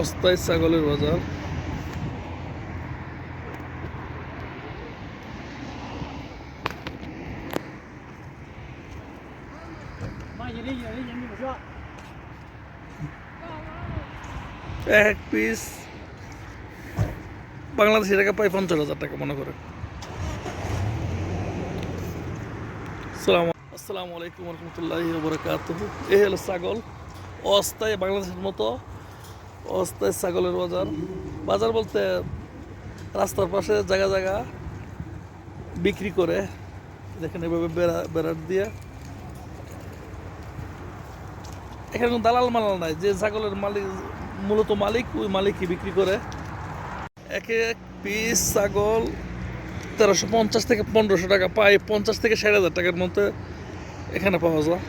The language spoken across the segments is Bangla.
অস্থায়ী ছাগলের বাজার। এক পিস বাংলাদেশি টাকা প্রায় পঞ্চাশ হাজার টাকা মনে করে। সালাম আসসালামু আলাইকুম রহমতুল্লাহ বরকাত এই হলো ছাগল। অস্থায়ী বাংলাদেশের মতো অস্থায়ী ছাগলের বাজার। বাজার বলতে রাস্তার পাশে জায়গা জায়গা বিক্রি করে, দেখেন এভাবে বেড়া, বেড়ার দিয়ে। এখানে কোনো দালাল মালাল নাই, যে ছাগলের মালিক, মূলত মালিক, ওই মালিকই বিক্রি করে। এক এক পিস ছাগল তেরোশো পঞ্চাশ থেকে পনেরোশো টাকা পায়, পঞ্চাশ থেকে ষাট হাজার টাকার মধ্যে এখানে পাওয়া যায়।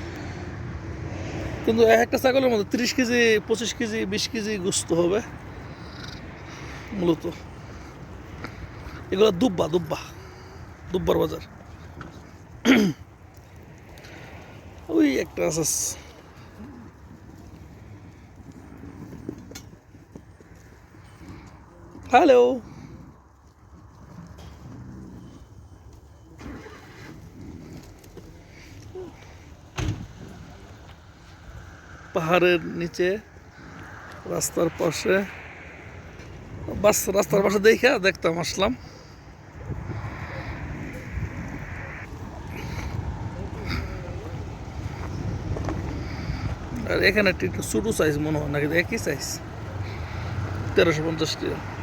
কিন্তু এক একটা ছাগলের মধ্যে তিরিশ কেজি, পঁচিশ কেজি, বিশ কেজি গুস্ত হবে। মূলত। এগুলো দুব্বা দুব্বা। দুব্বার বাজার। ওই একটা আছে। হ্যালো পাহাড়ের নিচে, রাস্তার পাশে। বাস, রাস্তার পাশে দেখে দেখতাম, আসলাম। আর এখানে একটু ছোটো সাইজ মনে হয়, নাকি একই সাইজ তেরোশো পঞ্চাশ টাকা